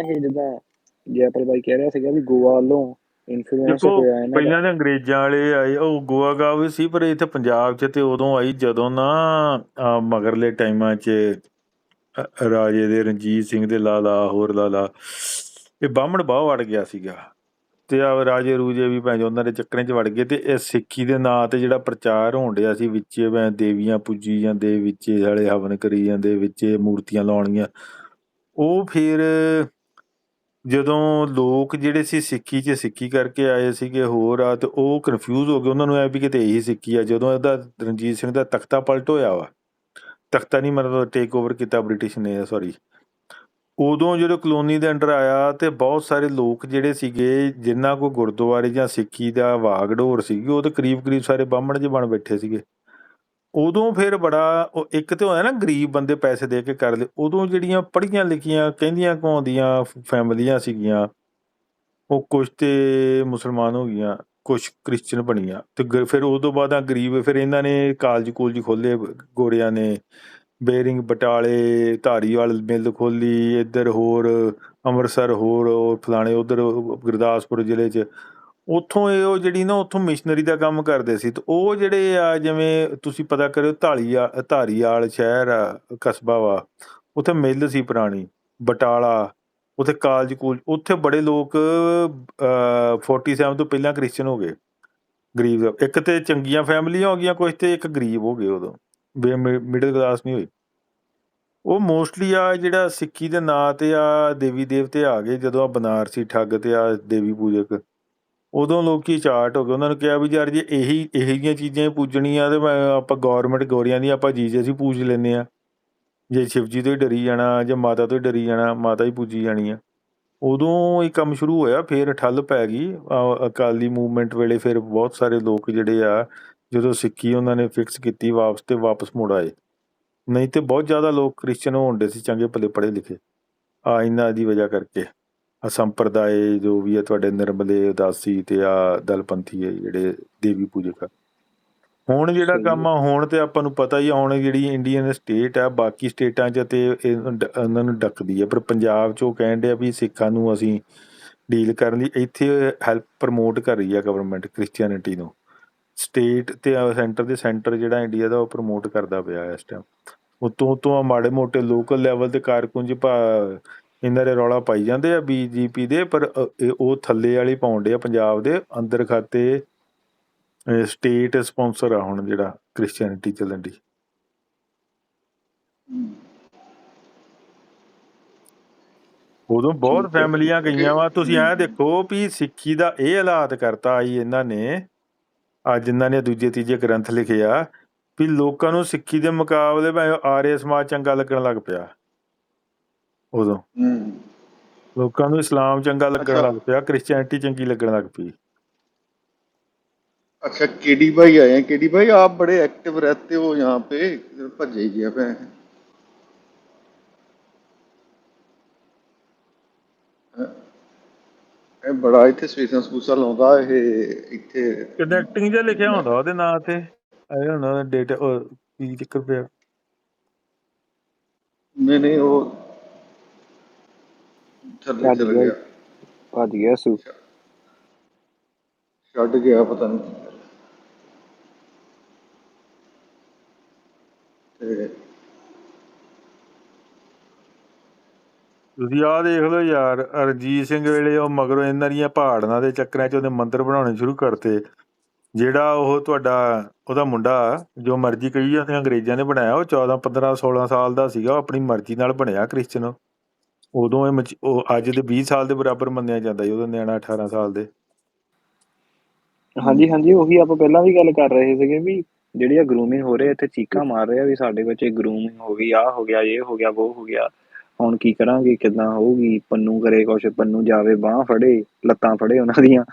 ਇਹ ਜਿੱਦਾਂ ਜੈਪਾਲ ਬਾਈ ਕਹਿ ਰਿਹਾ ਸੀਗਾ ਵੀ ਗੋਆ ਵੱਲੋਂ ਇਨਫਲੂਐਂਸ ਹੋਇਆ ਇਹਨਾਂ ਦਾ। ਪਹਿਲਾਂ ਤਾਂ ਅੰਗਰੇਜ਼ਾਂ ਵਾਲੇ ਆਏ ਉਹ ਗੋਆ ਗਾ ਵੀ ਸੀ ਪਰ ਇੱਥੇ ਪੰਜਾਬ 'ਚ ਤੇ ਉਦੋਂ ਆਈ ਜਦੋਂ ਨਾ ਮਗਰਲੇ ਟਾਈਮਾਂ 'ਚ ਰਾਜੇ ਦੇ ਰਣਜੀਤ ਸਿੰਘ ਦੇ ਲਾਲਾ ਹੋਰ ਲਾਲਾ ਇਹ ਬਾਹਮਣ ਬਾਹ ਵੜ ਗਿਆ ਸੀਗਾ। ਤੇ ਆ ਰਾਜੇ ਰੂਜੇ ਵੀ ਭੈਣ ਉਹਨਾਂ ਦੇ ਚੱਕਰਾਂ 'ਚ ਵੜ ਗਏ ਤੇ ਇਹ ਸਿੱਖੀ ਦੇ ਨਾਂ ਤੇ ਜਿਹੜਾ ਪ੍ਰਚਾਰ ਹੋਣ ਡਿਆ ਸੀ ਵਿੱਚੇ ਭੈਣ ਦੇਵੀਆਂ ਪੂਜੀ ਜਾਂਦੇ ਵਿੱਚੇ ਹਲੇ ਹਵਨ ਕਰੀ ਜਾਂਦੇ ਵਿੱਚੇ ਮੂਰਤੀਆਂ ਲਾਉਣੀਆਂ ਉਹ ਫਿਰ ਜਦੋਂ ਲੋਕ ਜਿਹੜੇ ਸੀ ਸਿੱਖੀ 'ਚ ਸਿੱਖੀ ਕਰਕੇ ਆਏ ਸੀਗੇ ਹੋਰ ਆ, ਤੇ ਉਹ ਕਨਫਿਊਜ਼ ਹੋ ਗਏ। ਉਹਨਾਂ ਨੂੰ ਐ ਵੀ ਕਿਤੇ ਇਹੀ ਸਿੱਖੀ ਆ, ਜਦੋਂ ਇਹਦਾ ਰਣਜੀਤ ਸਿੰਘ ਦਾ ਤਖਤਾ ਪਲਟ ਹੋਇਆ ਵਾ। ਤਖਤਾ ਨਹੀਂ ਮਤਲਬ ਟੇਕ ਓਵਰ ਕੀਤਾ ਬ੍ਰਿਟਿਸ਼ ਨੇ ਸੌਰੀ ਉਦੋਂ ਜਦੋਂ ਕਲੋਨੀ ਦੇ ਅੰਡਰ ਆਇਆ ਤੇ ਬਹੁਤ ਸਾਰੇ ਲੋਕ ਜਿਹੜੇ ਸੀਗੇ ਜਿਨ੍ਹਾਂ ਕੋ ਗੁਰਦੁਆਰੇ ਜਾਂ ਸਿੱਖੀ ਦਾ ਵਾਗਡੋਰ ਸੀਗੀ, ਉਹ ਤੇ ਕਰੀਬ ਕਰੀਬ ਸਾਰੇ ਬਾਹਮਣ ਜਿਹੇ ਬਣ ਬੈਠੇ ਸੀਗੇ। ਉਦੋਂ ਫਿਰ ਬੜਾ ਉਹ ਇੱਕ ਤੇ ਹੋਇਆ ਨਾ ਗਰੀਬ ਬੰਦੇ ਪੈਸੇ ਦੇ ਕੇ ਕਰ ਲਏ, ਉਦੋਂ ਜਿਹੜੀਆਂ ਪੜ੍ਹੀਆਂ ਲਿਖੀਆਂ ਕਹਿੰਦੀਆਂ ਕਹਾਉਂਦੀਆਂ ਫੈਮਲੀਆਂ ਸੀਗੀਆਂ, ਉਹ ਕੁਛ ਤੇ ਮੁਸਲਮਾਨ ਹੋ ਗਈਆਂ, ਕੁਛ ਕ੍ਰਿਸਚੀਅਨ ਬਣੀਆਂ ਤੇ ਗ- ਫਿਰ ਉਸ ਤੋਂ ਬਾਅਦ ਆ ਗਰੀਬ ਫਿਰ ਇਹਨਾਂ ਨੇ ਕਾਲਜ ਕੂਲਜ ਖੋਲੇ ਗੋਰਿਆਂ ਨੇ ਬੇਰਿੰਗ ਬਟਾਲੇ, ਧਾਰੀਵਾਲ ਮਿੱਲ ਖੋਲੀ ਇੱਧਰ ਹੋਰ ਅੰਮ੍ਰਿਤਸਰ ਹੋਰ ਫਲਾਣੇ ਉਧਰ, ਗੁਰਦਾਸਪੁਰ ਜ਼ਿਲ੍ਹੇ 'ਚ ਉੱਥੋਂ ਇਹ ਉਹ ਜਿਹੜੀ ਨਾ ਉੱਥੋਂ ਮਿਸ਼ਨਰੀ ਦਾ ਕੰਮ ਕਰਦੇ ਸੀ ਤੇ ਉਹ ਜਿਹੜੇ ਆ ਜਿਵੇਂ ਤੁਸੀਂ ਪਤਾ ਕਰਿਓ ਧਾਲੀਆ ਧਾਰੀਵਾਲ ਸ਼ਹਿਰ ਆ ਕਸਬਾ ਵਾ ਉੱਥੇ ਮਿੱਲ ਸੀ ਪੁਰਾਣੀ ਬਟਾਲਾ ਉੱਥੇ ਕਾਲਜ ਕੂਲ ਉੱਥੇ ਬੜੇ ਲੋਕ ਅਹ, 47 ਤੋਂ ਪਹਿਲਾਂ ਕ੍ਰਿਸਚੀਅਨ ਹੋ ਗਏ ਗਰੀਬ ਇੱਕ ਤੇ ਚੰਗੀਆਂ ਫੈਮਲੀਆਂ ਹੋ ਗਈਆਂ ਕੁਝ ਤੇ ਇੱਕ ਗਰੀਬ ਹੋ ਗਏ ਉਦੋਂ ਮਿਡਲ ਕਲਾਸ ਨਹੀਂ ਹੋਈ ਉਹ ਮੋਸਟਲੀ ਆ ਜਿਹੜਾ ਸਿੱਖੀ ਦੇ ਨਾਂ ਤੇ ਆ ਦੇਵੀ ਦੇਵਤੇ ਆ ਗਏ ਜਦੋਂ ਆ ਬਨਾਰਸੀ ਠੱਗ ਤੇ ਆ ਦੇਵੀ ਪੂਜਕ ਉਦੋਂ ਲੋਕੀ ਚਾਟ ਹੋ ਗਏ। ਉਹਨਾਂ ਨੂੰ ਕਿਹਾ ਵੀ ਯਾਰ ਜੇ ਇਹੀ, ਇਹੋ ਜਿਹੀਆਂ ਚੀਜ਼ਾਂ ਹੀ ਪੂਜਣੀਆਂ ਤੇ ਮੈਂ- ਆਪਾਂ ਗਵਰਨਮੈਂਟ ਗੋਰੀਆਂ ਦੀ ਆਪਾਂ ਜੀਜਸ ਹੀ ਪੂਜ ਲੈਂਦੇ ਆ ਜੇ ਸ਼ਿਵ ਜੀ ਤੋਂ ਹੀ ਡਰੀ ਜਾਣਾ ਜਾਂ ਮਾਤਾ ਤੋਂ ਹੀ ਡਰੀ ਜਾਣਾ, ਮਾਤਾ ਹੀ ਪੂਜੀ ਜਾਣੀ ਆ। ਉਦੋਂ ਇਹ ਕੰਮ ਸ਼ੁਰੂ ਹੋਇਆ, ਫਿਰ ਠੱਲ ਪੈ ਗਈ। ਅਕਾਲੀ ਮੂਵਮੈਂਟ ਵੇਲੇ ਫਿਰ ਬਹੁਤ ਸਾਰੇ ਲੋਕ ਜਿਹੜੇ ਆ, ਜਦੋਂ ਸਿੱਖੀ ਉਹਨਾਂ ਨੇ ਫਿਕਸ ਕੀਤੀ, ਵਾਪਸ ਤੇ ਵਾਪਸ ਮੁੜ ਆਏ। ਨਹੀਂ ਤੇ ਬਹੁਤ ਜ਼ਿਆਦਾ ਲੋਕ ਕ੍ਰਿਸਚਨ ਹੋਣਦੇ ਸੀ, ਚੰਗੇ ਭਲੇ ਪੜ੍ਹੇ ਲਿਖੇ। ਆ ਇਹਨਾਂ ਦੀ ਵਜ੍ਹਾ ਕਰਕੇ। ਆ ਸੰਪਰਦਾਏ ਜੋ ਵੀ ਆ ਤੁਹਾਡੇ ਨਿਰਮਲੇ ਉਦਾਸੀ ਤੇ ਆ ਦਲਪੰਥੀ ਹੈ ਜਿਹੜੇ ਦੇਵੀ ਪੂਜਕ ਆ। ਹੁਣ ਜਿਹੜਾ ਕੰਮ ਆ ਹੁਣ ਤੇ ਆਪਾਂ ਨੂੰ ਪਤਾ ਹੀ ਆ ਹੁਣ ਜਿਹੜੀ ਇੰਡੀਅਨ ਸਟੇਟ ਆ ਬਾਕੀ ਸਟੇਟਾਂ 'ਚ ਤੇ ਉਹਨਾਂ ਨੂੰ ਡੱਕਦੀ ਆ। ਪਰ ਪੰਜਾਬ 'ਚ ਉਹ ਕਹਿਣ ਡਿਆ ਵੀ ਸਿੱਖਾਂ ਨੂੰ ਅਸੀਂ ਡੀਲ ਕਰਨ ਲਈ ਇੱਥੇ ਹੈਲਪ ਪ੍ਰਮੋਟ ਕਰ ਰਹੀ ਆ ਗਵਰਨਮੈਂਟ ਕ੍ਰਿਸਚੀਅਨਿਟੀ ਨੂੰ। ਸਟੇਟ ਤੇ ਸੈਂਟਰ ਦੇ ਸੈਂਟਰ ਜਿਹੜਾ ਇੰਡੀਆ ਦਾ ਉਹ ਪ੍ਰਮੋਟ ਕਰਦਾ ਪਿਆ ਇਸ ਟਾਈਮ ਉਤੋਂ ਉਤੋਂ ਆ ਮਾੜੇ ਮੋਟੇ ਲੋਕਲ ਲੈਵਲ ਤੇ ਕਾਰਕੁਨ ਜੀ ਭਾ ਇਹਨਾਂ ਦੇ ਰੌਲਾ ਪਾਈ ਜਾਂਦੇ ਆ ਬੀਜੇਪੀ ਦੇ ਪਰ ਇਹ ਉਹ ਥੱਲੇ ਵਾਲੀ ਪਾਉਂਦੇ ਆ ਪੰਜਾਬ ਦੇ ਅੰਦਰ ਖਾਤੇ ਸਟੇਟ ਸਪਾਂਸਰ ਆ ਹੁਣ ਜਿਹੜਾ ਕ੍ਰਿਸਚੀਅਨਿਟੀ ਚੱਲਣ ਦੀ ਉਦੋਂ ਬਹੁਤ ਫੈਮਲੀਆਂ। ਗਈਆਂ ਵਾ। ਤੁਸੀਂ ਐ ਦੇਖੋ ਵੀ ਸਿੱਖੀ ਦਾ ਇਹ ਹਾਲਾਤ ਕਰਤਾ ਆਈ ਇਹਨਾਂ ਨੇ ਅੱਜ ਇਹਨਾਂ ਨੇ ਦੂਜੇ ਤੀਜੇ ਗ੍ਰੰਥ ਲਿਖੇ ਆ ਵੀ ਲੋਕਾਂ ਨੂੰ ਸਿੱਖੀ ਦੇ ਮੁਕਾਬਲੇ ਭਾਵੇਂ ਆਰੀਆ ਸਮਾਜ ਚੰਗਾ ਲੱਗਣ ਲੱਗ ਪਿਆ। ਉਦੋਂ ਹੂੰ ਲੋਕਾਂ ਨੂੰ ਇਸਲਾਮ ਚੰਗਾ ਲੱਗਣ ਅੱਛਾ। ਲੱਗ ਪਿਆ ਕ੍ਰਿਸਚੀਅਨਿਟੀ ਚੰਗੀ ਲੱਗਣ ਲੱਗ ਪਈ अच्छा केडी भाई आए हैं केडी भाई आप बड़े एक्टिव रहते हो यहाँ पे इधर भज्जे ही गया पे ਇਹ ਬੜਾ ਇੱਥੇ ਸਪੀਸਾਂ ਸਪੂਸਾ ਲਾਉਂਦਾ ਇਹ ਇੱਥੇ ਕਨੈਕਟਿੰਗ ਜਿਹਾ ਲਿਖਿਆ ਹੁੰਦਾ ਉਹਦੇ ਨਾਂ ਤੇ ਆਈ ਡੋਨਟ ਨੋ ਡੇਟਾ ਕੀ ਚੱਕਰ ਪਿਆ ਨਹੀਂ ਨਹੀਂ ਉਹ ਥੱਲੇ ਭੱਜ ਚਲ ਗਿਆ। ਗਿਆ ਭੱਜ ਗਿਆ ਸੂ ਛੱਡ ਗਿਆ ਪਤਾ ਨਹੀਂ ਕੀ ਗੱਲ। ਤੇ ਤੁਸੀਂ ਆਹ ਦੇਖ ਲਓ ਯਾਰ ਅਰਜੀਤ ਸਿੰਘ ਵੇਲੇ ਉਹ ਮਗਰੋਂ ਇਹਨਾਂ ਦੀਆਂ ਪਹਾੜਾਂ ਦੇ ਚੱਕਰਾਂ 'ਚ ਉਹਦੇ ਮੰਦਿਰ ਬਣਾਉਣੇ ਸ਼ੁਰੂ ਕਰਤੇ ਜਿਹੜਾ ਉਹ ਤੁਹਾਡਾ ਉਹਦਾ ਮੁੰਡਾ ਜੋ ਮਰਜ਼ੀ ਕਹੀ ਜਾਂਦੇ ਅੰਗਰੇਜ਼ਾਂ ਨੇ ਬਣਾਇਆ ਉਹ 14 15 16 ਸਾਲ ਦਾ ਸੀਗਾ ਉਹ ਆਪਣੀ ਮਰਜ਼ੀ ਨਾਲ ਬਣਿਆ ਕ੍ਰਿਸਚਨ ਉਦੋਂ ਇਹ ਮਚ- ਉਹ ਅੱਜ ਦੇ 20 ਸਾਲ ਦੇ ਬਰਾਬਰ ਮੰਨਿਆ ਜਾਂਦਾ ਸੀ ਉਹਦਾ ਨਿਆਣਾ 18 ਸਾਲ ਦੇ। ਹਾਂਜੀ ਹਾਂਜੀ ਉਹੀ ਆਪਾਂ ਪਹਿਲਾਂ ਵੀ ਗੱਲ ਕਰ ਰਹੇ ਸੀਗੇ ਵੀ ਜਿਹੜੀ ਆ ਗਰੂਮਿੰਗ ਹੋ ਰਹੀ ਹੈ ਇੱਥੇ ਚੀਕਾਂ ਮਾਰ ਰਹੇ ਆ ਵੀ ਸਾਡੇ ਬੱਚੇ ਗਰੂਮਿੰਗ ਹੋ ਗਈ ਆ ਹੋ ਗਿਆ ਇਹ ਹੋ ਗਿਆ ਉਹ ਹੋ ਗਿਆ। ਹੁਣ ਕੀ ਕਰਾਂਗੇ ਕਿੱਦਾਂ ਹੋਊਗੀ ਪੰਨੂ ਕਰੇ ਕੁਛ ਪੰਨੂ ਜਾਵੇ ਬਾਹ ਫੜੇ ਲੱਤਾਂ ਫੜੇ ਉਹਨਾਂ ਦੀਆਂ।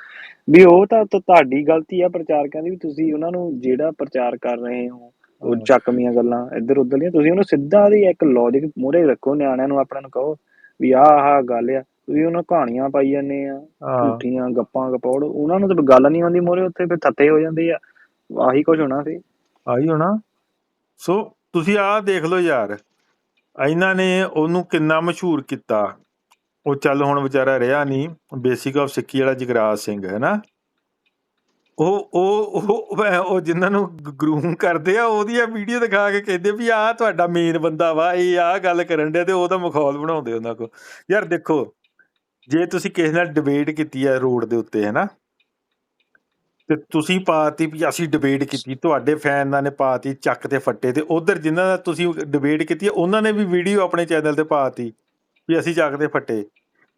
ਵੀ ਉਹ ਤਾਂ ਤਾਂ ਤੁਹਾਡੀ ਗਲਤੀ ਆ ਪ੍ਰਚਾਰਕਾਂ ਦੀ ਵੀ ਤੁਸੀਂ ਉਹਨਾਂ ਨੂੰ ਜਿਹੜਾ ਪ੍ਰਚਾਰ ਕਰ ਰਹੇ ਹੋ ਉਹ ਹਾਂ। ਚੱਕਵੀਆਂ ਗੱਲਾਂ ਇੱਧਰ ਉੱਧਰ ਦੀਆਂ ਤੁਸੀਂ ਉਹਨੂੰ ਸਿੱਧਾ ਦੀ ਇੱਕ ਲੌਜੀਕ ਮੂਹਰੇ ਰੱਖੋ ਨਿਆਣਿਆਂ ਨੂੰ ਆਪਣਿਆਂ ਨੂੰ ਕਹੋ ਵੀ ਆਹ ਆਹ ਗੱਲ ਆ। ਤੁਸੀਂ ਉਹਨਾਂ ਕਹਾਣੀਆਂ ਪਾਈ ਜਾਂਦੇ ਆ ਝੂਠੀਆਂ ਗੱਪਾਂ ਗਪੌੜ ਉਹਨਾਂ ਨੂੰ ਤਾਂ ਗੱਲ ਨਹੀਂ ਆਉਂਦੀ ਮੋਰੇ ਉੱਥੇ ਫਿਰ ਥੱਤੇ ਹੋ ਜਾਂਦੇ ਆ। ਆਹੀ ਕੁਝ ਹੋਣਾ ਸੀ। ਆਈ ਹੋਣਾ। ਸੋ ਤੁਸੀਂ ਆਹ ਦੇਖ ਲਓ ਯਾਰ। ਇਹਨਾਂ ਨੇ ਉਹਨੂੰ ਕਿੰਨਾ ਮਸ਼ਹੂਰ ਕੀਤਾ। ਉਹ ਚੱਲ ਹੁਣ ਵਿਚਾਰਾ ਰਿਹਾ ਨਹੀਂ। ਬੇਸਿਕ ਆਫ ਸਿੱਖੀ ਵਾਲਾ ਜਗਰਾਜ ਸਿੰਘ ਹੈ ਨਾ? ਉਹ ਉਹ ਉਹ ਉਹ ਜਿਨ੍ਹਾਂ ਨੂੰ ਗਰੂਮ ਕਰਦੇ ਆ, ਉਹਦੀਆਂ ਵੀਡੀਓ ਦਿਖਾ ਕੇ ਕਹਿੰਦੇ ਵੀ ਆਹ ਤੁਹਾਡਾ ਮੇਨ ਬੰਦਾ ਵਾ, ਇਹ ਆਹ ਗੱਲ ਕਰਨ ਡਿਆ ਤੇ ਉਹਦਾ ਮਖੌਲ ਬਣਾਉਂਦੇ ਉਹਨਾਂ ਕੋ ਯਾਰ ਦੇਖੋ, ਜੇ ਤੁਸੀਂ ਕਿਸੇ ਨਾਲ ਡਿਬੇਟ ਕੀਤੀ ਹੈ ਰੋਡ ਦੇ ਉੱਤੇ, ਹੈਨਾ? ਤੇ ਤੁਸੀਂ ਪਾਤੀ ਵੀ ਅਸੀਂ ਡਿਬੇਟ ਕੀਤੀ, ਤੁਹਾਡੇ ਫੈਨਾਂ ਨੇ ਪਾਤੀ ਚੱਕ ਤੇ ਫੱਟੇ ਤੇ, ਉਧਰ ਜਿਨ੍ਹਾਂ ਦਾ ਤੁਸੀਂ ਡਿਬੇਟ ਕੀਤੀ ਉਹਨਾਂ ਨੇ ਵੀ ਵੀਡੀਓ ਆਪਣੇ ਚੈਨਲ ਤੇ ਪਾਤੀ ਵੀ ਅਸੀਂ ਚੱਕ ਤੇ ਫੱਟੇ।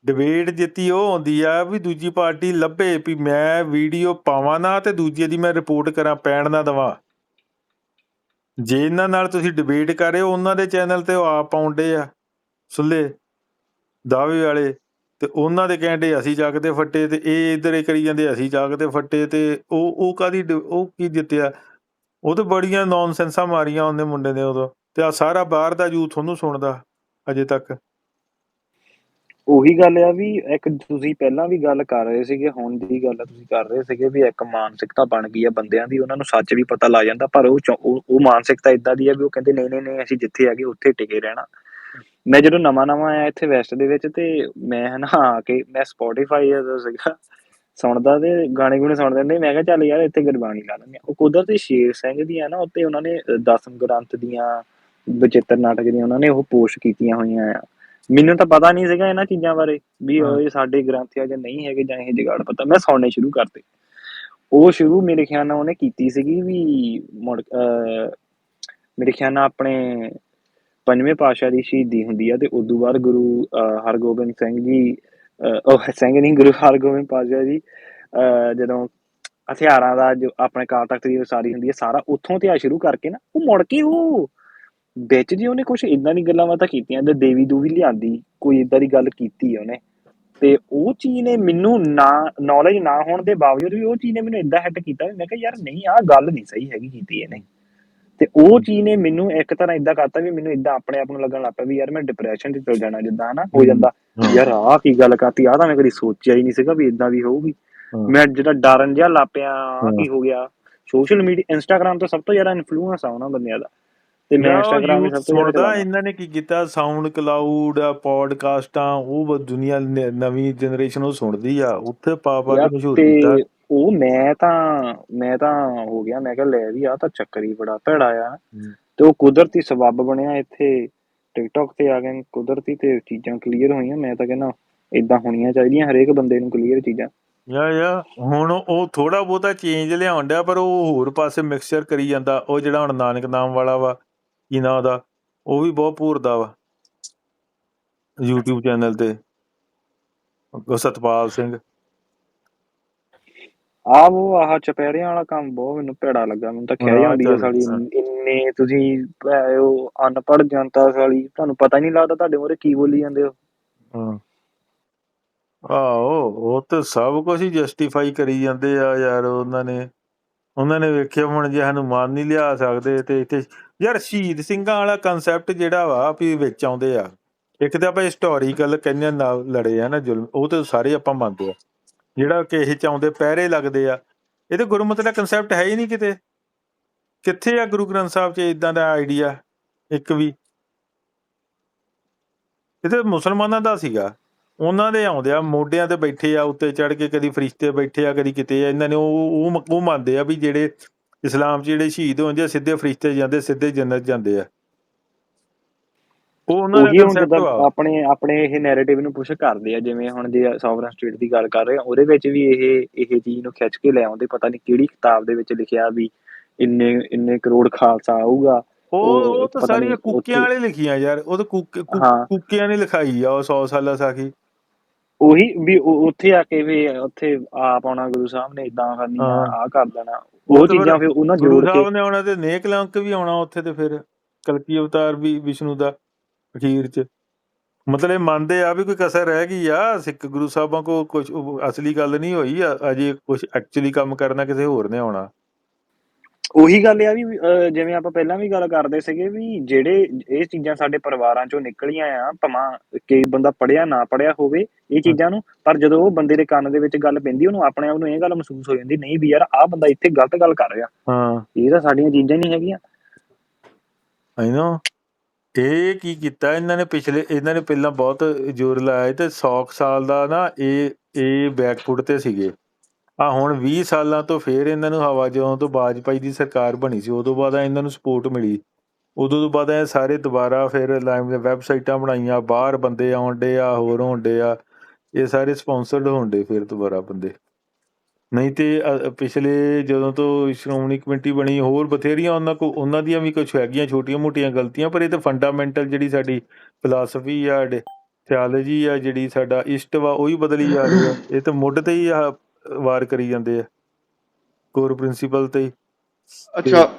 ਡਿਬੇਟ ਜਿੱਤੀ ਉਹ ਆਉਂਦੀ ਆ ਵੀ ਦੂਜੀ ਪਾਰਟੀ ਲੱਭੇ ਵੀ ਮੈਂ ਵੀਡੀਓ ਪਾਵਾਂ ਨਾ ਤੇ ਦੂਜੇ ਦੀ ਮੈਂ ਰਿਪੋਰਟ ਕਰਾਂ, ਪੈਣ ਨਾ ਦਵਾਂ। ਜੇ ਇਹਨਾਂ ਨਾਲ ਤੁਸੀਂ ਡਿਬੇਟ ਕਰ ਰਹੇ ਹੋ, ਉਹਨਾਂ ਦੇ ਚੈਨਲ ਤੇ ਉਹ ਆਪ ਪਾਉਂਦੇ ਆ, ਸੁੱਲੇ, ਦਾਅਵੇ ਵਾਲੇ, ਤੇ ਉਹਨਾਂ ਦੇ ਕਹਿੰਦੇ ਅਸੀਂ ਚੱਕਦੇ ਫੱਟੇ ਤੇ ਇਹ ਇਧਰ ਇਹ ਕਰੀ ਜਾਂਦੇ, ਅਸੀਂ ਚੱਕਦੇ ਫੱਟੇ ਤੇ ਉਹ ਉਹ ਕਾਦੀ ਉਹ ਕੀ ਜਿੱਤਿਆ? ਉਹ ਤਾਂ ਬੜੀਆਂ ਨੌਨਸੈਂਸਾਂ ਮਾਰੀਆਂ ਉਹਨੇ ਮੁੰਡੇ ਨੇ ਉਦੋਂ, ਤੇ ਆ ਸਾਰਾ ਬਾਹਰ ਦਾ ਯੂਥ ਉਹਨੂੰ ਸੁਣਦਾ, ਅਜੇ ਤੱਕ। ਉਹੀ ਗੱਲ ਆ ਵੀ ਇੱਕ ਤੁਸੀਂ ਪਹਿਲਾਂ ਵੀ ਗੱਲ ਕਰ ਰਹੇ ਸੀਗੇ ਹੁਣ ਦੀ ਗੱਲ ਤੁਸੀਂ ਕਰ ਰਹੇ ਸੀਗੇ ਵੀ ਇੱਕ ਮਾਨਸਿਕਤਾ ਬਣ ਗਈ ਆ ਬੰਦਿਆਂ ਦੀ ਉਹਨਾਂ ਨੂੰ ਸੱਚ ਵੀ ਪਤਾ ਲੱਗ ਜਾਂਦਾ ਪਰ ਉਹ ਉਹ ਮਾਨਸਿਕਤਾ ਇਦਾਂ ਦੀ ਆ ਵੀ ਉਹ ਕਹਿੰਦੇ ਨਹੀਂ ਨਹੀਂ ਨਹੀਂ ਅਸੀਂ ਜਿੱਥੇ ਹੈਗੇ ਉੱਥੇ ਟਿਕੇ ਰਹਿਣਾ। ਮੈਂ ਜਦੋਂ ਨਵਾਂ ਨਵਾਂ ਆਇਆ ਇੱਥੇ ਵੈਸਟ ਦੇ ਵਿੱਚ ਤੇ ਮੈਂ ਹਨਾ ਆ ਕੇ ਮੈਂ ਸਪੋਟੀਫਾਈ ਦਾ ਸੀਗਾ ਸੁਣਦਾ ਤੇ ਗਾਣੇ ਗੁਣੇ ਸੁਣਦੇ ਹੁੰਦੇ ਮੈਂ ਕਿਹਾ ਚੱਲ ਯਾਰ ਇੱਥੇ ਗੁਰਬਾਣੀ ਲਾ ਲੈਂਦੇ ਹਾਂ। ਉਹ ਕੁਦਰਤੀ ਸ਼ੇਰ ਸਿੰਘ ਦੀ ਆ ਨਾ ਉੱਤੇ ਉਹਨਾਂ ਨੇ ਅ, ਦਸਮ ਗ੍ਰੰਥ ਦੀਆਂ ਬਚਿੱਤਰ ਨਾਟਕ ਦੀਆਂ ਉਹਨਾਂ ਨੇ ਉਹ ਪੋਸਟ ਕੀਤੀਆਂ ਹੋਈਆਂ ਆ। ਮੈਨੂੰ ਤਾਂ ਪਤਾ ਨਹੀਂ ਸੀਗਾ ਇਹਨਾਂ ਚੀਜ਼ਾਂ ਬਾਰੇ ਵੀ। ਇਹ ਸਾਡੇ ਗ੍ਰੰਥ ਆ ਜਾਂ ਨਹੀਂ ਹੈਗੇ ਜਾਂ ਇਹ ਜਗਾੜ ਪਤਾ ਮੈਂ ਸੁਣਨੇ ਸ਼ੁਰੂ ਕਰਤੇ ਉਹ ਸ਼ੁਰੂ ਮੇਰੇ ਖਿਆਲ ਨਾਲ ਉਹਨੇ ਕੀਤੀ ਸੀਗੀ ਵੀ ਮੇਰੇ ਖਿਆਲ ਨਾਲ ਆਪਣੇ ਪੰਜਵੇਂ ਪਾਤਸ਼ਾਹ ਦੀ ਸ਼ਹੀਦੀ ਹੁੰਦੀ ਆ ਤੇ ਉਦੋਂ ਬਾਅਦ ਗੁਰੂ ਹਰਗੋਬਿੰਦ ਸਿੰਘ ਜੀ ਉਹ ਸਿੰਘ ਨਹੀਂ ਗੁਰੂ ਹਰਗੋਬਿੰਦ ਪਾਤਸ਼ਾਹ ਜੀ ਜਦੋਂ ਹਥਿਆਰਾਂ ਦਾ ਜੋ ਆਪਣੇ ਕਾਲ ਤਖਤ ਦੀ ਉਸਾਰੀ ਹੁੰਦੀ ਹੈ ਸਾਰਾ ਉੱਥੋਂ ਤੇ ਆ ਸ਼ੁਰੂ ਕਰਕੇ ਨਾ ਉਹ ਮੁੜ ਕੇ ਉਹ ਵਿੱਚ ਜੀ ਉਹਨੇ ਕੁਝ ਇਦਾਂ ਦੀ ਗੱਲਾਂ ਬਾਤਾਂ ਕੀਤੀਆਂ ਤੇ ਦੇਵੀ ਦੂਵੀ ਲਿਆਂਦੀ ਕੋਈ ਇਦਾਂ ਦੀ ਗੱਲ ਕੀਤੀ ਉਹਨੇ ਤੇ ਉਹ ਚੀਜ਼ ਨੇ ਮੈਨੂੰ ਨਾ ਨੌਲੇਜ ਨਾ ਹੋਣ ਦੇ ਬਾਵਜੂਦ ਵੀ ਉਹ ਚੀਜ਼ ਨੇ ਮੈਨੂੰ ਇਦਾਂ ਹਿੱਟ ਕੀਤਾ ਮੈਂ ਕਿਹਾ ਯਾਰ ਨਹੀਂ ਆਹ ਗੱਲ ਨਹੀਂ ਸਹੀ ਹੈਗੀ ਕੀਤੀ ਇਹਨੇ। ਤੇ ਉਹ ਚੀਜ਼ ਨੇ ਮੈਨੂੰ ਇੱਕ ਤਰ੍ਹਾਂ ਇਦਾਂ ਕਰਤਾ ਵੀ ਮੈਨੂੰ ਇਦਾਂ ਆਪਣੇ ਆਪ ਨੂੰ ਲੱਗਣ ਲੱਗ ਪਿਆ ਵੀ ਯਾਰ ਮੈਂ ਡਿਪਰੈਸ਼ਨ 'ਚ ਚਲ ਜਾਣਾ ਜਿੱਦਾਂ ਹਨਾ ਹੋ ਜਾਂਦਾ। ਯਾਰ ਆਹ ਕੀ ਗੱਲ ਕਰਤੀ ਆਹ ਤਾਂ ਮੈਂ ਕਦੀ ਸੋਚਿਆ ਹੀ ਨਹੀਂ ਸੀਗਾ ਵੀ ਇਦਾਂ ਵੀ ਹੋਊਗੀ। ਮੈਂ ਜਿਹੜਾ ਡਰਨ ਜਿਹਾ ਲੱਪਿਆ ਹਾਂ। ਕੀ ਹੋ ਗਿਆ। ਸੋਸ਼ਲ ਮੀਡੀਆ ਇੰਸਟਾਗ੍ਰam ਤੋਂ ਸਭ ਤੋਂ ਜ਼ਿਆਦਾ ਇਨਫਲੂਐਂਸ ਆ ਉਹਨਾਂ ਬੰਦਿਆਂ ਦਾ। ਤੇ ਮੈਂ ਯਾਰ, ਇੰਸਟਾਗ੍ਰam youth ਸਭ ਤੋਂ ਜ਼ਿਆਦਾ ਸੁਣਦਾ ਚਲਾਉਂਦਾ। ਇਹਨਾਂ ਨੇ ਕੀ ਕੀਤਾ? ਸਾਊਂਡ ਕਲਾਊਡ ਪੋਡਕਾਸਟਾਂ ਉਹ ਬ- ਦੁਨੀਆ ਨ- ਨਵੀਂ ਜਨਰੇਸ਼ਨ ਉਹ ਸੁਣਦੀ ਆ। ਉੱਥੇ ਪਾ ਪਾ ਯਾਰ ਕੇ ਮਸ਼ਹੂਰ ਕੀਤਾ। ਤੇ ਉਹ ਮੈਂ ਤਾਂ ਮੈਂ ਤਾਂ ਹੋ ਗਿਆ ਮੈਂ ਕਿਹਾ ਲੈ ਵੀ ਆ ਤਾਂ ਚੱਕਰ ਹੀ ਬੜਾ ਭੈੜਾ ਆ। ਹਮ। ਤੇ ਉਹ ਕੁਦਰਤੀ ਸਬੱਬ ਬਣਿਆ ਇੱਥੇ। ਟਿਕਟੌਕ ਤੇ ਆ ਗਏ ਕੁਦਰਤੀ ਤੇ ਚੀਜ਼ਾਂ ਕਲੀਅਰ ਹੋਈਆਂ। ਮੈਂ ਤਾਂ ਕਹਿੰਦਾ ਇਦਾਂ ਹੋਣੀਆਂ ਚਾਹੀਦੀਆਂ ਹਰੇਕ ਬੰਦੇ ਨੂੰ ਕਲੀਅਰ ਚੀਜ਼ਾਂ। ਯਾ ਯਾ ਹੁਣ ਉਹ ਥੋੜਾ ਬਹੁਤਾ ਚੇਂਜ ਲਿਆਉਣ ਡਿਆ ਪਰ ਉਹ ਹੋਰ ਪਾਸੇ ਮਿਕਸਚਰ ਕਰੀ ਜਾਂਦਾ। ਉਹ ਜਿਹੜਾ ਹੁਣ ਨਾਨਕ ਨਾਮ ਵਾਲਾ ਵਾ ਕੀ ਨਾਂ ਉਹਦਾ? ਉਹ ਵੀ ਬਹੁਤ ਭੂਰਦਾ ਵਾ। YouTube ਚੈਨਲ ਤੇ। ਉਹ ਸਤਪਾਲ ਸਿੰਘ। ਆ ਉਹ ਆਹ ਚਪੈਰਿਆਂ ਵਾਲਾ ਕੰਮ ਬਹੁਤ ਮੈਨੂੰ ਭੈੜਾ ਲੱਗਾ। ਮੈਨੂੰ ਤਾਂ ਖਿਆ ਹਾਂ, ਜਾਂਦੀ ਚੱਲ, ਸਾਲੀ। ਇੰਨੇ ਤੁਸੀਂ ਉਹ ਅਨਪੜ੍ਹ ਜਨਤਾ ਸਾਲੀ ਤੁਹਾਨੂੰ ਪਤਾ ਹੀ ਨਹੀਂ ਲੱਗਦਾ ਤੁਹਾਡੇ ਮੂਹਰੇ ਕੀ ਬੋਲੀ ਜਾਂਦੇ ਹੋ। ਹਾਂ। ਆਹੋ ਉਹ ਤੇ ਸਭ ਕੁਝ ਹੀ ਜਸਟੀਫਾਈ ਕਰੀ ਜਾਂਦੇ ਆ ਯਾਰ ਉਹਨਾਂ ਨੇ। ਉਹਨਾਂ ਨੇ ਵੇਖਿਆ, ਹੁਣ ਜੇ ਹਨੂਮਾਨ ਨਹੀਂ ਲਿਆ ਸਕਦੇ ਤੇ ਇੱਥੇ ਯਾਰ ਸ਼ਹੀਦ ਸਿੰਘਾਂ ਵਾਲਾ ਕਨਸੈਪਟ ਜਿਹੜਾ ਵਾ, ਵੀ ਵਿੱਚ ਆਉਂਦੇ ਆ। ਇੱਕ ਤਾਂ ਆਪਾਂ ਹਿਸਟੋਰੀਕਲ ਕਹਿੰਦੇ ਨਾਲ ਲੜੇ ਆ ਨਾ ਜ਼ੁਲਮ, ਉਹ ਤਾਂ ਸਾਰੇ ਆਪਾਂ ਮੰਨਦੇ ਆ। ਜਿਹੜਾ ਕਿ ਇਹ ਚ ਆਉਂਦੇ, ਪਹਿਰੇ ਲੱਗਦੇ ਆ। ਇਹ ਤੇ ਗੁਰਮਤਿ ਦਾ ਕਨਸੈਪਟ ਹੈ ਹੀ ਨਹੀਂ ਕਿਤੇ। ਕਿੱਥੇ ਆ ਗੁਰੂ ਗ੍ਰੰਥ ਸਾਹਿਬ 'ਚ ਇਦਾਂ ਦਾ ਆਈਡੀਆ ਇੱਕ ਵੀ। ਇਹ ਤੇ ਮੁਸਲਮਾਨਾਂ ਦਾ ਸੀਗਾ। ਉਹਨਾਂ ਦੇ ਆਉਂਦੇ ਆ ਮੋਢਿਆਂ ਤੇ ਬੈਠੇ ਆ ਉੱਤੇ ਚੜ ਕੇ ਕਦੀ ਫਰਿਸ਼ਤੇ ਬੈਠੇ ਆ ਕਦੀ ਕਿਤੇ ਆ ਇਹਨਾਂ ਨੇ ਉਹ ਉਹ ਉਹ ਮੰਨਦੇ ਆ ਵੀ ਜਿਹੜੇ ਇਸਲਾਮ 'ਚ ਜਿਹੜੇ ਸ਼ਹੀਦ ਹੁੰਦੇ ਆ ਸਿੱਧੇ ਫਰਿਸ਼ਤੇ ਜਾਂਦੇ ਸਿੱਧੇ ਜੰਨਤ ਜਾਂਦੇ ਆ। ਉਹ ਉਹਨਾਂ ਦਾ ਹੁਣ ਕਨਸੈਪਟ ਆਪਣੇ ਆਪਣੇ ਇਹ ਨੈਰੇਟਿਵ ਨੂੰ ਪੁਸ਼ ਕਰਦੇ ਆ ਜਿਵੇਂ ਹੁਣ ਜੇ ਸੋਵਰਨ ਸਟੇਟ ਦੀ ਗੱਲ ਕਰ ਰਹੇ ਆ ਉਹਦੇ ਵਿੱਚ ਵੀ ਇਹ ਇਹ ਚੀਜ਼ ਨੂੰ ਖਿੱਚ ਕੇ ਲੈ ਆਉਂਦੇ ਪਤਾ ਨਹੀਂ ਕਿਹੜੀ ਕਿਤਾਬ ਦੇ ਵਿੱਚ ਲਿਖਿਆ ਵੀ ਇੰਨੇ ਇੰਨੇ ਕਰੋੜ ਖਾਲਸਾ ਆਊਗਾ। ਉਹ ਤਾਂ ਸਾਰੀਆਂ ਕੁੱਕਿਆਂ ਵਾਲੇ ਲਿਖੀਆਂ ਯਾਰ ਉਹ ਤਾਂ। ਕੁੱਕਿਆਂ ਨੇ ਲਿਖਾਈ ਆ ਉਹ 100 ਸਾਲਾ ਸਾਖੀ। ਉਹੀ ਵੀ ਉੱਥੇ ਆ ਕੇ ਵੀ ਉੱਥੇ ਆਪ ਆਉਣਾ ਗੁਰੂ ਸਾਹਿਬ ਨੇ ਇਦਾਂ ਕਰਨੀ ਆ ਹਾਂ। ਆ ਕਰ ਦੇਣਾ ਉਹ ਉਹ ਤਾਂ ਫਿਰ ਚੀਜ਼ਾਂ ਫਿਰ ਉਹਨਾਂ ਗੁਰੂ ਜੋੜ ਕੇ ਸਾਹਿਬ ਨੇ ਆਉਣਾ ਤੇ ਨੇਕ ਲੰਕ ਵੀ ਆਉਣਾ ਉੱਥੇ ਤੇ ਫਿਰ ਕਲਕੀ ਅਵਤਾਰ ਵੀ ਵਿਸ਼ਨੂੰ ਦਾ ਅਖੀਰ ਚ। ਮਤਲਬ ਇਹ ਮੰਨਦੇ ਆ ਵੀ ਕੋਈ ਕਸਰ ਰਹਿ ਗਈ ਆ ਸਿੱਖ ਗੁਰੂ ਸਾਹਿਬਾਂ ਕੋ ਕੁਝ ਅਸਲੀ ਗੱਲ ਨਹੀਂ ਹੋਈ ਆ ਅਜੇ ਕੁਝ ਐਕਚੁਅਲੀ ਕੰਮ ਕਰਨਾ ਕਿਸੇ ਹੋਰ ਨੇ ਆਉਣਾ। ਉਹੀ ਗੱਲ ਆ ਵੀ ਅਹ, ਜਿਵੇਂ ਆਪਾਂ ਪਹਿਲਾਂ ਵੀ ਗੱਲ ਕਰਦੇ ਸੀਗੇ ਵੀ ਜਿਹੜੇ ਇਹ ਚੀਜ਼ਾਂ ਸਾਡੇ ਪਰਿਵਾਰਾਂ ਚੋਂ ਨਿਕਲੀਆਂ ਆ ਭਮਾ ਕਿ ਬੰਦਾ ਪੜਿਆ ਨਾ ਪੜਿਆ ਹੋਵੇ ਇਹ ਚੀਜ਼ਾਂ ਨੂੰ ਪਰ ਜਦੋਂ ਉਹ ਬੰਦੇ ਦੇ ਕੰਨ ਦੇ ਵਿੱਚ ਗੱਲ ਪੈਂਦੀ ਉਹਨੂੰ ਆਪਣੇ ਆਪ ਨੂੰ ਇਹ ਗੱਲ ਮਹਿਸੂਸ ਹੋ ਜਾਂਦੀ ਨਹੀਂ ਵੀ ਯਾਰ ਆਹ ਬੰਦਾ ਇੱਥੇ ਗਲਤ ਗੱਲ ਕਰ ਰਿਹਾ। ਹਾਂ। ਇਹ ਤਾਂ ਸਾਡੀਆਂ ਚੀਜ਼ਾਂ ਨਹੀਂ ਹੈਗੀਆਂ। ਆਈ ਨੋ ਇਹ ਕੀ ਕੀਤਾ ਇਹਨਾਂ ਨੇ ਪਿਛਲੇ ਇਹਨਾਂ ਨੇ ਪਹਿਲਾਂ ਬਹੁਤ ਜ਼ੋਰ ਲਾਇਆ ਤੇ 100 ਸਾਲ ਦਾ ਨਾ ਇਹ ਇਹ ਬੈਕਫੁੱਟ ਤੇ ਸੀਗੇ। ਆ ਹੁਣ 20 ਸਾਲਾਂ ਤੋਂ ਫੇਰ ਇਹਨਾਂ ਨੂੰ ਹਵਾ ਜਦੋਂ ਤੋਂ ਬਾਜਪਾਈ ਦੀ ਸਰਕਾਰ ਬਣੀ ਸੀ, ਉਦੋਂ ਬਾਅਦ ਇਹਨਾਂ ਨੂੰ ਸਪੋਰਟ ਮਿਲੀ। ਉਦੋਂ ਤੋਂ ਬਾਅਦ ਇਹ ਸਾਰੇ ਦੁਬਾਰਾ ਫਿਰ ਲਾਈਵ ਵੈਬਸਾਈਟਾਂ ਬਣਾਈਆਂ, ਬਾਹਰ ਬੰਦੇ ਆਉਣ ਡੇ ਆ, ਹੋਰ ਹੋਣ ਡੇ ਆ, ਇਹ ਸਾਰੇ ਸਪਾਂਸਰਡ ਹੋਣ ਡੇ ਫਿਰ ਦੁਬਾਰਾ ਬੰਦੇ। ਨਹੀਂ ਤੇ ਪਿਛਲੇ ਜਦੋਂ ਤੋਂ ਸ਼੍ਰੋਮਣੀ ਕਮੇਟੀ ਬਣੀ, ਹੋਰ ਬਥੇਰੀਆਂ ਉਹਨਾਂ ਕੋ, ਉਹਨਾਂ ਦੀਆਂ ਵੀ ਕੁਝ ਹੈਗੀਆਂ, ਛੋਟੀਆਂ-ਮੋਟੀਆਂ ਗਲਤੀਆਂ, ਪਰ ਇਹ ਤਾਂ ਫੰਡਾਮੈਂਟਲ ਜਿਹੜੀ ਸਾਡੀ ਫਿਲਾਸਫੀ ਆ ਥਿਓਲੋਜੀ ਆ, ਜਿਹੜੀ ਸਾਡਾ ਇਸ਼ਟ ਵਾ, ਉਹੀ ਬਦਲੀ ਜਾ ਰਹੀ ਆ। ਇਹ ਤਾਂ ਮੁੱਢ ਤੇ ਹੀ ਆ ਵਾਰ ਕਰੀ ਜਾਂਦੇ ਆ। ਕੋਰ ਪ੍ਰਿੰਸੀਪਲ ਤੇ ਅੱਛਾ।